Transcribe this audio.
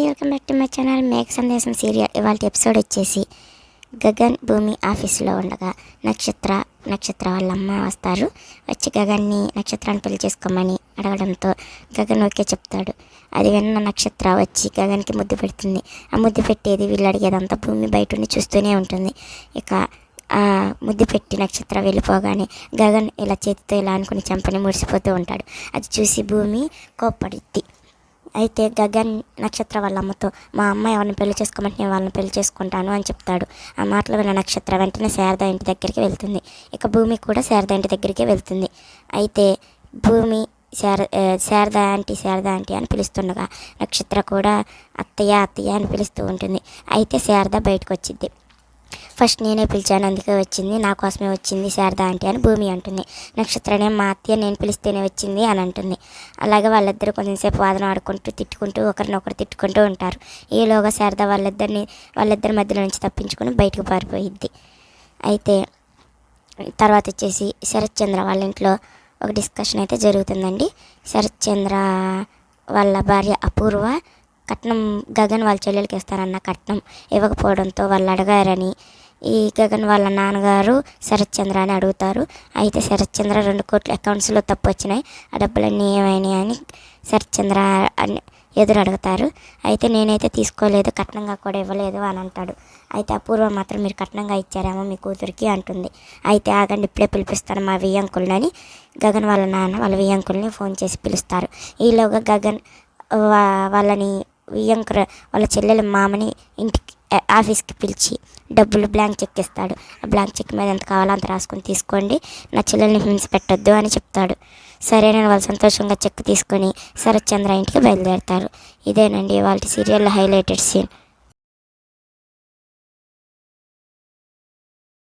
అండి welcome back to my channel. Megha Sandesham serial. ఇవాళ episode వచ్చేసి గగన్ భూమి ఆఫీసులో ఉండగా నక్షత్ర నక్షత్ర వాళ్ళ అమ్మ వస్తారు. వచ్చి గగన్ని నక్షత్రాన్ని పెళ్ళి చేసుకోమని అడగడంతో గగన్ ఓకే చెప్తాడు. అది విన్న నక్షత్ర వచ్చి గగన్కి ముద్దు పెడుతుంది. ఆ ముద్దు పెట్టేది వీళ్ళు అడిగేదంతా భూమి బయట ఉండి చూస్తూనే ఉంటుంది. ఇక ముద్దు పెట్టి నక్షత్ర వెళ్ళిపోగానే గగన్ ఇలా చేతితో ఇలా అనుకుని చంపని మురిసిపోతూ ఉంటాడు. అది చూసి భూమి కోప్పడుద్ది. అయితే గగన్ నక్షత్ర వాళ్ళ అమ్మతో మా అమ్మ ఎవరిని పెళ్ళి చేసుకోమంటే నేను వాళ్ళని పెళ్ళి చేసుకుంటాను అని చెప్తాడు. ఆ మాటలు విన్న నక్షత్ర వెంటనే శారద ఇంటి దగ్గరికి వెళ్తుంది. ఇక భూమి కూడా శారద ఇంటి దగ్గరికి వెళ్తుంది. అయితే భూమి శార శారద ఆంటీ శారద ఆంటీ అని పిలుస్తుండగా నక్షత్ర కూడా అత్తయ్య అత్తయ్య అని పిలుస్తూ ఉంటుంది. అయితే శారద బయటకు వచ్చింది ఫస్ట్ నేనే పిలిచాను అందుకే వచ్చింది. నా కోసమే వచ్చింది శారదా ఆంటీ అని భూమి అంటుంది. నక్షత్రనే మా అత్తయ్య నేను పిలిస్తేనే వచ్చింది అని అంటుంది. అలాగే వాళ్ళిద్దరు కొంచెంసేపు వాదన ఆడుకుంటూ తిట్టుకుంటూ ఒకరినొకరు తిట్టుకుంటూ ఉంటారు. ఈలోగా శారద వాళ్ళిద్దరిని వాళ్ళిద్దరి మధ్యలో నుంచి తప్పించుకుని బయటకు పారిపోయిద్ది. అయితే తర్వాత వచ్చేసి శరత్ చంద్ర వాళ్ళ ఇంట్లో ఒక డిస్కషన్ అయితే జరుగుతుందండి. శరత్ చంద్ర వాళ్ళ భార్య అపూర్వ కట్నం గగన్ వాళ్ళ చెల్లెలకి ఇస్తారన్న కట్నం ఇవ్వకపోవడంతో వాళ్ళు అడగారని ఈ గగన్ వాళ్ళ నాన్నగారు శరత్చంద్ర అని అడుగుతారు. అయితే శరత్చంద్ర రెండు కోట్ల అకౌంట్స్లో తప్పు వచ్చినాయి. ఆ డబ్బులన్నీ ఏమైనాయి అని శరత్చంద్ర అని ఎదురు అడుగుతారు అయితే నేనైతే తీసుకోలేదు కట్నంగా కూడా ఇవ్వలేదు అని అంటాడు. అయితే అపూర్వ మాత్రం మీరు కట్నంగా ఇచ్చారేమో మీ కూతురికి అంటుంది. అయితే ఆగండి ఇప్పుడే పిలిపిస్తాను మా వియ్యంకుల్ని గగన్ వాళ్ళ నాన్న వాళ్ళ వియ్యంకుల్ని ఫోన్ చేసి పిలుస్తారు. ఈలోగా గగన్ వా- వాళ్ళని వియంకర్ వాళ్ళ చెల్లెల మామని ఇంటికి ఆఫీస్కి పిలిచి డబ్బులు బ్లాంక్ చెక్ ఇస్తాడు. ఆ బ్లాంక్ చెక్ మీద ఎంత కావాలో అంత రాసుకొని తీసుకోండి. నా చెల్లెల్ని హింస పెట్టొద్దు అని చెప్తాడు. సరే నేను వాళ్ళు సంతోషంగా చెక్ తీసుకొని శరత్ చంద్ర ఇంటికి బయలుదేరుతారు. ఇదేనండి వాళ్ళ సీరియల్లో హైలైటెడ్ సీన్.